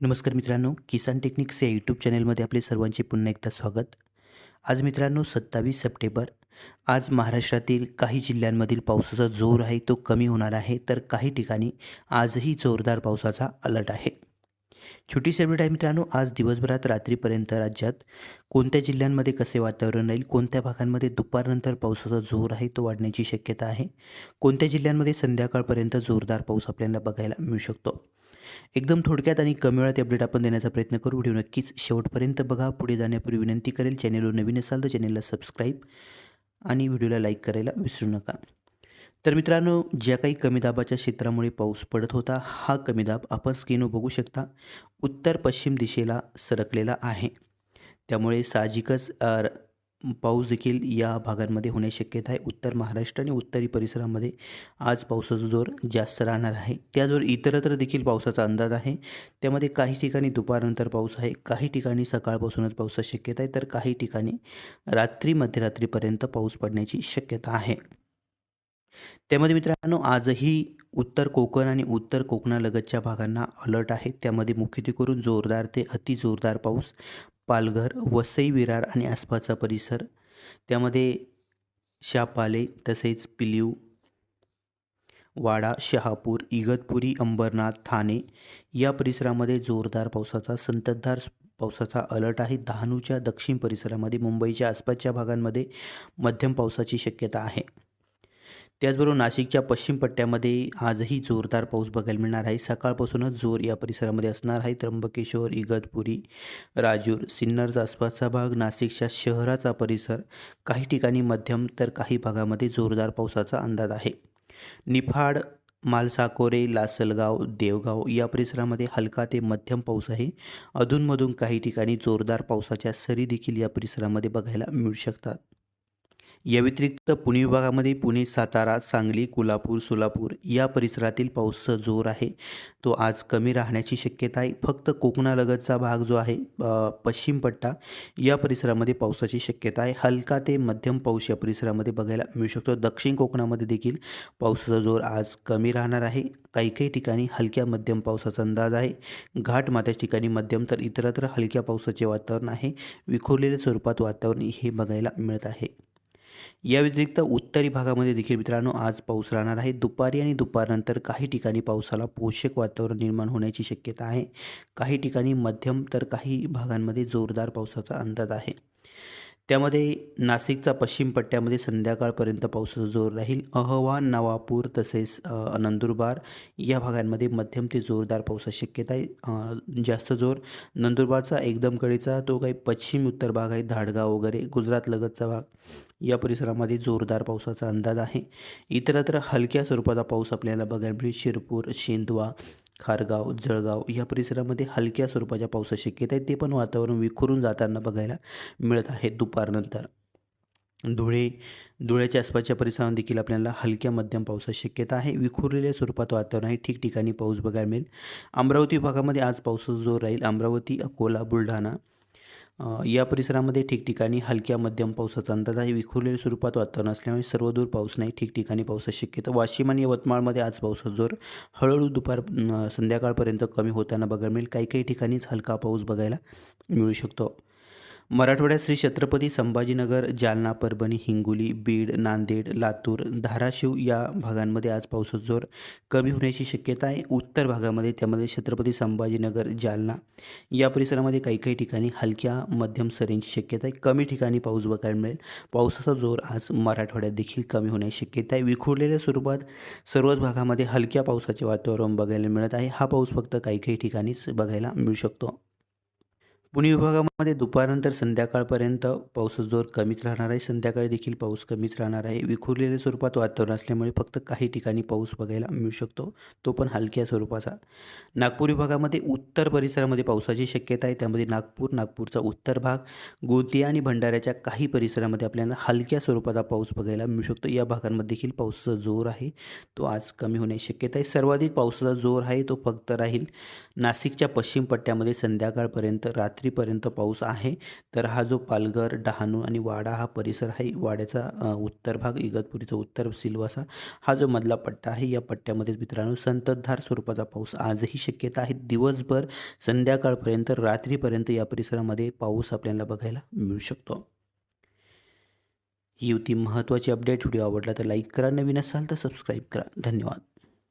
नमस्कार मित्रांनो किसान टेक्निक्स या यूट्यूब चॅनलमध्ये आपले सर्वांचे पुन्हा एकदा स्वागत. आज मित्रांनो सत्तावीस सप्टेंबर. आज महाराष्ट्रातील काही जिल्ह्यांमधील पावसाचा जोर आहे तो कमी होणार आहे तर काही ठिकाणी आजही जोरदार पावसाचा अलर्ट आहे. छोटी सेपरेट आहे मित्रांनो आज दिवसभरात रात्रीपर्यंत राज्यात कोणत्या जिल्ह्यांमध्ये कसे वातावरण राहील कोणत्या भागांमध्ये दुपारनंतर पावसाचा जोर आहे तो वाढण्याची शक्यता आहे कोणत्या जिल्ह्यांमध्ये संध्याकाळपर्यंत जोरदार पाऊस आपल्याला बघायला मिळू शकतो. एकदम थोडक्यात आणि कमी वेळात अपडेट आपण देण्याचा प्रयत्न करू. व्हिडिओ नक्कीच शेवटपर्यंत बघा. पुढे जाण्यापूर्वी विनंती करेल चॅनेलवर नवीन असाल तर चॅनेलला सबस्क्राईब आणि व्हिडिओला लाईक करायला विसरू नका. तर मित्रांनो ज्या काही कमी दाबाच्या क्षेत्रामुळे पाऊस पडत होता हा कमी दाब आपण स्क्रीनवर बघू शकता. उत्तर पश्चिम दिशेला सरकलेला आहे. त्यामुळे साहजिकच पाऊस देखील या भागांमध्ये होण्याची शक्यता आहे. उत्तर महाराष्ट्र आणि उत्तरी परिसरामध्ये आज पावसाचा जोर जास्त राहणार आहे. त्याचबरोबर इतरत्र देखील पावसाचा अंदाज आहे. त्यामध्ये काही ठिकाणी दुपारनंतर पाऊस आहे. काही ठिकाणी सकाळपासूनच पावसाची शक्यता आहे. तर काही ठिकाणी रात्री मध्यरात्रीपर्यंत पाऊस पडण्याची शक्यता आहे. त्यामध्ये मित्रांनो आजही उत्तर कोकण आणि उत्तर कोकणालगतच्या भागांना अलर्ट आहे. त्यामध्ये मुख्यत्वे करून जोरदार ते अतिजोरदार पाऊस पालघर वसई विरार आणि आसपासचा परिसर. त्यामध्ये शापाले तसेच पिलीव वाडा शहापूर इगतपुरी अंबरनाथ ठाणे या परिसरामध्ये जोरदार पावसाचा संततधार पावसाचा अलर्ट आहे. डहाणूच्या दक्षिण परिसरामध्ये मुंबईच्या आसपासच्या भागांमध्ये मध्यम पावसाची शक्यता आहे. त्याचबरोबर नाशिकच्या पश्चिम पट्ट्यामध्ये आजही जोरदार पाऊस बघायला मिळणार आहे. सकाळपासूनच जोर या परिसरामध्ये असणार आहे. त्र्यंबकेश्वर इगतपुरी राजूर सिन्नरचा आसपासचा भाग नाशिकच्या शहराचा परिसर काही ठिकाणी मध्यम तर काही भागामध्ये जोरदार पावसाचा अंदाज आहे. निफाड मालसाकोरे लासलगाव देवगाव या परिसरामध्ये हलका ते मध्यम पाऊस आहे. अधूनमधून काही ठिकाणी जोरदार पावसाच्या सरी देखील या परिसरामध्ये बघायला मिळू शकतात. या व्यतिरिक्त पुणे विभागामध्ये पुणे सातारा सांगली कोल्हापूर सोलापूर या परिसरातील पाऊसचा जोर आहे. तो आज कमी राहण्याची शक्यता आहे. फक्त कोकणालगतचा भाग जो आहे पश्चिम पट्टा या परिसरामध्ये पावसाची शक्यता आहे. हलका ते मध्यम पाऊस या परिसरामध्ये बघायला मिळू शकतो. दक्षिण कोकणामध्ये देखील पावसाचा जोर आज कमी राहणार आहे. काही काही ठिकाणी हलक्या मध्यम पावसाचा अंदाज आहे. घाट माथ्याच्या ठिकाणी मध्यम तर इतरत्र हलक्या पावसाचे वातावरण आहे. विखुरलेल्या स्वरूपात वातावरण हे बघायला मिळत आहे. या व्यतिरिक्त उत्तरी भागामध्ये देखील मित्रांनो आज पाऊस राहणार आहे. दुपारी आणि दुपारनंतर काही ठिकाणी पावसाला पोषक वातावरण निर्माण होण्याची शक्यता आहे. काही ठिकाणी मध्यम तर काही भागांमध्ये जोरदार पावसाचा अंदाज आहे. त्यामध्ये नाशिकचा पश्चिम पट्ट्यामध्ये संध्याकाळपर्यंत पावसाचा जोर राहील. अहवा नवापूर तसेच नंदुरबार या भागांमध्ये मध्यम ते जोरदार पावसाची शक्यता आहे. जास्त जोर नंदुरबारचा एकदम कडेचा तो काही पश्चिम उत्तर भाग आहे धाडगाव वगैरे गुजरात लगतचा भाग. या परिसरामध्ये जोरदार पावसाचा अंदाज आहे. इतरत्र हलक्या स्वरूपाचा पाऊस आपल्याला बघायला मिळेल. शिरपूर शेंदवा खारगाव जळगाव या परिसरामध्ये हलक्या स्वरूपाच्या पावसाची शक्यता आहे. ते पण वातावरण विखुरून जाताना बघायला मिळत आहे दुपारनंतर. धुळे धुळ्याच्या आसपासच्या परिसरात देखील आपल्याला हलक्या मध्यम पावसाची शक्यता आहे. विखुरलेल्या स्वरूपात वातावरण आहे. ठिकठिकाणी पाऊस बघायला मिळेल. अमरावती विभागामध्ये आज पावसाचा जोर राहील. अमरावती अकोला बुलढाणा या परिसरामध्ये ठिकठिकाणी हलक्या मध्यम पावसाचा अंदाज आहे. विखुरलेल्या स्वरूपात वातावरण असल्यामुळे सर्वदूर पाऊस नाही. ठिकठिकाणी पावसाची शक्यता वाशिम आणि यवतमाळमध्ये आज पावसाचा जोर हळूहळू दुपार संध्याकाळपर्यंत कमी होताना बघायला मिळेल. काही काही ठिकाणीच हलका पाऊस बघायला मिळू शकतो. मराठवाड्यात श्री छत्रपती संभाजीनगर जालना परभणी हिंगोली बीड नांदेड लातूर धाराशिव या भागांमध्ये आज पावसाचा जोर कमी होण्याची शक्यता आहे. उत्तर भागामध्ये त्यामध्ये छत्रपती संभाजीनगर जालना या परिसरामध्ये काही काही ठिकाणी हलक्या मध्यम सरींची शक्यता आहे. कमी ठिकाणी पाऊस बघायला मिळेल. पावसाचा जोर आज मराठवाड्यात देखील कमी होण्याची शक्यता आहे. विखुरलेल्या स्वरूपात सर्वच भागामध्ये हलक्या पावसाचे वातावरण बघायला मिळत आहे. हा पाऊस फक्त काही काही ठिकाणीच बघायला मिळू शकतो. पुणे विभागामध्ये दुपारनंतर संध्याकाळपर्यंत पावसाचा जोर कमीच राहणार आहे. संध्याकाळी देखील पाऊस कमीच राहणार आहे. विखुरलेल्या स्वरूपात वातावरण असल्यामुळे फक्त काही ठिकाणी पाऊस बघायला मिळू शकतो. तो पण हलक्या स्वरूपाचा. नागपूर विभागामध्ये उत्तर परिसरामध्ये पावसाची शक्यता आहे. त्यामध्ये नागपूर नागपूरचा उत्तर भाग गोंदिया आणि भंडाऱ्याच्या काही परिसरामध्ये आपल्याला हलक्या स्वरूपाचा पाऊस बघायला मिळू शकतो. या भागांमध्ये देखील पावसाचा जोर आहे. तो आज कमी होण्याची शक्यता आहे. सर्वाधिक पावसाचा जोर आहे तो फक्त राहील नाशिकच्या पश्चिम पट्ट्यामध्ये संध्याकाळपर्यंत. रात्री रात्रीपर्यंत पाऊस आहे तर हा जो पालघर डहाणू आणि वाडा हा परिसर आहे वाड्याचा उत्तर भाग इगतपुरीचा उत्तर सिल्वासा हा जो मधला पट्टा आहे या पट्ट्यामध्ये मित्रांनो संततधार स्वरूपाचा पाऊस आजही शक्यता आहे. दिवसभर संध्याकाळपर्यंत रात्रीपर्यंत या परिसरामध्ये पाऊस आपल्याला बघायला मिळू शकतो. ही होती महत्त्वाची अपडेट. व्हिडिओ आवडला तर लाईक करा. नवीन असाल तर सबस्क्राईब करा. धन्यवाद.